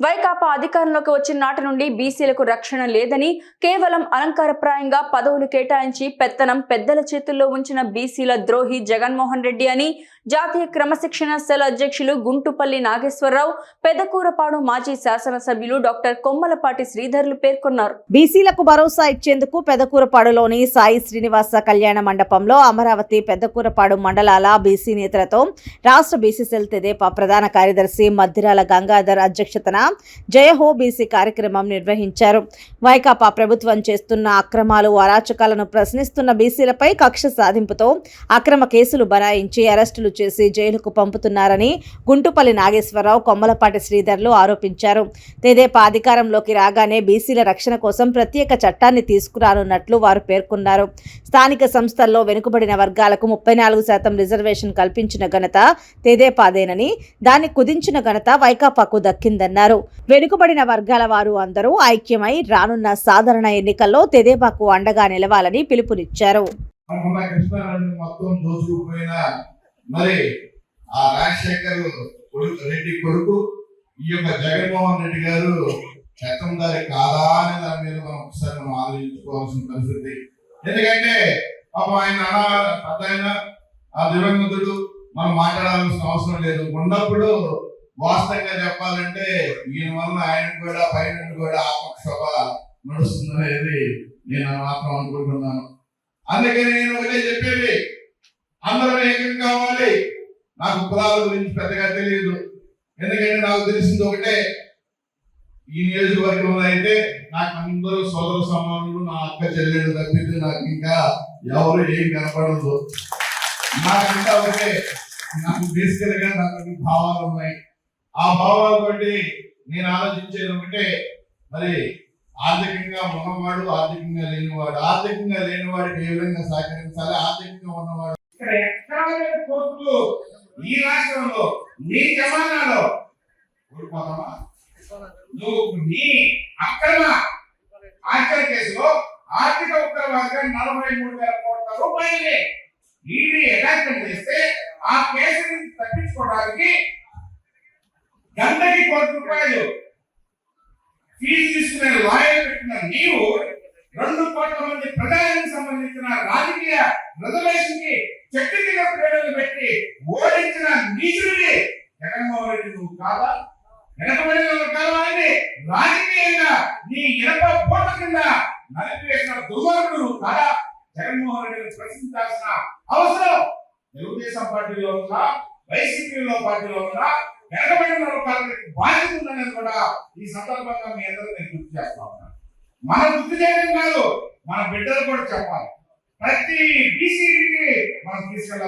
వైకాపా అధికారంలోకి వచ్చిన నాటి నుండి బీసీలకు రక్షణ లేదని కేవలం అలంకారప్రాయంగా పదవులు కేటాయించి పెత్తనం పెద్దల చేతుల్లో ఉంచిన బీసీల ద్రోహి జగన్మోహన్ రెడ్డి అని జాతీయ క్రమశిక్షణ సెల్ అధ్యక్షులు గుంటుపల్లి నాగేశ్వరరావు పెదకూరపాడు మాజీ శాసనసభ్యులు డాక్టర్ కొమ్మలపాటి శ్రీధర్లు పేర్కొన్నారు. బీసీలకు భరోసా ఇచ్చేందుకు పెదకూరపాడులోని సాయి శ్రీనివాస కళ్యాణ మండపంలో అమరావతి పెద్దకూరపాడు మండలాల బీసీ నేతలతో రాష్ట్ర బీసీ సెల్ తెదేపా ప్రధాన కార్యదర్శి మద్దిరాల గంగాధర్ అధ్యక్షతన జయహో బీసీ కార్యక్రమం నిర్వహించారు. వైకాపా ప్రభుత్వం చేస్తున్న అక్రమాలు అరాచకాలను ప్రశ్నిస్తున్న బీసీలపై కక్ష సాధింపుతో అక్రమ కేసులు బనాయించి అరెస్టులు చేసి జైలుకు పంపుతున్నారని గుంటుపల్లి నాగేశ్వరరావు కొమ్మలపాటి శ్రీధర్లు ఆరోపించారు. తెదేపా అధికారంలోకి రాగానే బీసీల రక్షణ కోసం ప్రత్యేక చట్టాన్ని తీసుకురానున్నట్లు వారు పేర్కొన్నారు. స్థానిక సంస్థల్లో వెనుకబడిన వర్గాలకు ముప్పై నాలుగు శాతం రిజర్వేషన్ కల్పించిన ఘనత తెదేపాదేనని దాన్ని కుదించిన ఘనత వైకాపాకు దక్కిందన్నారు. వెనుకబడిన వర్గాల వారు అందరూ ఐక్యమై రానున్న సాధారణ ఎన్నికల్లో తెదేపాకు అండగా నిలవాలని పిలుపునిచ్చారు. మరి ఆ రాజశేఖర్ రెడ్డి కొడుకు ఈ యొక్క జగన్మోహన్ రెడ్డి గారు చట్టందారి కాదా అనే దాని మీద మనం ఒకసారి మనం ఆలోచించుకోవాల్సిన పరిస్థితి. ఎందుకంటే పాపం ఆయన అనా పెద్ద ఆయన ఆ దివంగతుడు మనం మాట్లాడాల్సిన అవసరం లేదు. ఉన్నప్పుడు వాస్తవంగా చెప్పాలంటే ఈయన వల్ల ఆయన కూడా పైన కూడా ఆపక్షోభ నడుస్తుందనేది నేను మాత్రం అనుకుంటున్నాను. అందుకని నేను ఒకటే చెప్పేది అందరం ఏకం కావాలి. నాకు కులాల గురించి పెద్దగా తెలియదు. ఎందుకంటే నాకు తెలిసింది ఒకటే ఈ నియోజకవర్గంలో అయితే నాకు అందరూ సోదర సమానులు నా అక్క చెల్లెళ్ళు తప్పితే నాకు ఇంకా ఎవరు ఏం కనపడదు. నాకంతా ఒకటే నాకు బేసికల్ నాకు భావాలు ఉన్నాయి. ఆ భావాలు బట్టి నేను ఆలోచించేది ఒకటే మరి ఆర్థికంగా ఉన్నవాడు ఆర్థికంగా లేనివాడు ఆర్థికంగా లేనివాడికి ఏ విధంగా సహకరించాలి? ఆర్థికంగా ఉన్నవాడు కోర్టులు ఈ రాష్ట్రంలో నీ జమానాలో ఊడిపోతామా నువ్వు నీ అక్రమ ఆచరణ కేసులో ఆర్థిక ఉత్తరవాదిగా నలభై మూడు వేల కోట్ల రూపాయలే. ఈడీ యథార్థం చేస్తే ఆ కేసు నుంచి తప్పించుకోవడానికి కోట్ల రూపాయలు. ఫీజు తీసుకునే లాయర్ పెట్టిన నీవు రెండు కోట్ల మంది ప్రజలకు సంబంధించిన రాజకీయ రిజర్వేషన్కి చెట్టు కింద ప్రేమలు పెట్టి ఓడించిన నీచుడిని జగన్మోహన్ రెడ్డి నువ్వు కాదా వెనకబడిన వాళ్ళు కావాలని రాజకీయంగా నీ ఇనప పోట కింద నలిపివేసిన దుర్మార్గుడు నువ్వు కాదా? జగన్మోహన్ రెడ్డిని ప్రశ్నించాల్సిన అవసరం. తెలుగుదేశం పార్టీలో ఉందా? వైసీపీలో పార్టీలో ఉందా? వెనకబడిన వర్గాలకు బాధ్యత ఉందనేది కూడా ఈ సందర్భంగా మీ అందరూ నేను గుర్తు చేస్తా ఉన్నాను. మనం గుర్తు చేయడం కాదు మన బిడ్డలు కూడా చెప్పాలి. ప్రతి బీసీకి మనం తీసుకెళ్ళాలి.